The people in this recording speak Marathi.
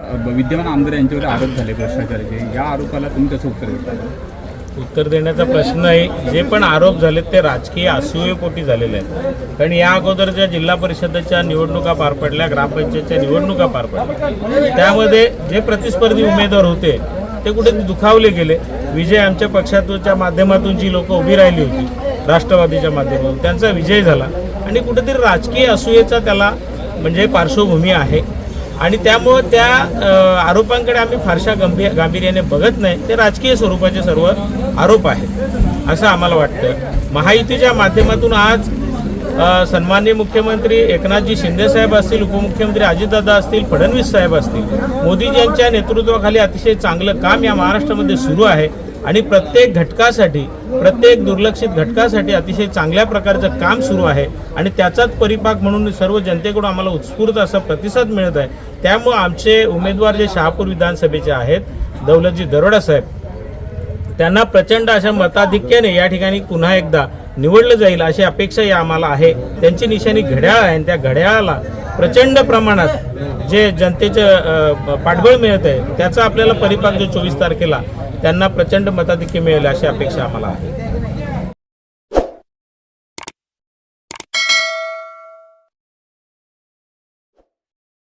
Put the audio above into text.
विद्यमान आमदार यांच्यावर आरोप झाले भ्रष्टाचाराचे. या आरोपाला तुम्ही कसं उत्तर देता? उत्तर देण्याचा प्रश्न नाही. जे पण आरोप झालेत ते राजकीय असूयेपोटी झालेले आहेत. कारण या अगोदरच्या जिल्हा परिषदेच्या निवडणुका पार पडल्या ग्रामपंचायतच्या निवडणुका पार पडल्या त्यामध्ये जे प्रतिस्पर्धी उमेदवार होते ते कुठे दुखावले गेले. विजय आमच्या पक्षाच्या माध्यमातून जी लोक उभी राहिली होती राष्ट्रवादीच्या माध्यमातून त्यांचा विजय झाला. आणि कुठेतरी राजकीय असूयेचा त्याला म्हणजे पार्श्वभूमी आहे. आणि त्यामुळं त्या आरोपांकडे आम्ही फारशा गंभीर गांभीर्याने बघत नाही. ते राजकीय स्वरूपाचे सर्व आरोप आहेत असं आम्हाला वाटतं. महायुतीच्या माध्यमातून आज सन्माननीय मुख्यमंत्री एकनाथजी शिंदेसाहेब असतील उपमुख्यमंत्री अजितदादा असतील फडणवीस साहेब असतील मोदीजींच्या नेतृत्वाखाली अतिशय चांगलं काम या महाराष्ट्रामध्ये सुरू आहे. आणि प्रत्येक घटकासाठी प्रत्येक दुर्लक्षित घटकासाठी अतिशय चांगल्या प्रकारचं काम सुरू आहे. आणि त्याचाच परिपाक म्हणून सर्व जनतेकडून आम्हाला उत्स्फूर्त असा प्रतिसाद मिळत आहे. त्यामुळं आमचे उमेदवार जे शहापूर विधानसभेचे आहेत दौलतजी दरोडा साहेब त्यांना प्रचंड अशा मताधिक्याने या ठिकाणी पुन्हा एकदा निवडलं जाईल अशी अपेक्षा या आम्हाला आहे. त्यांची निशाणी घड्याळ आहे आणि त्या घड्याळाला प्रचंड प्रमाणात जे जनतेचं पाठबळ मिळत आहे त्याचा आपल्याला परिपाक जो चोवीस तारखेला त्यांना प्रचंड मताधिक्य मिळेल अशी अपेक्षा आम्हाला आहे.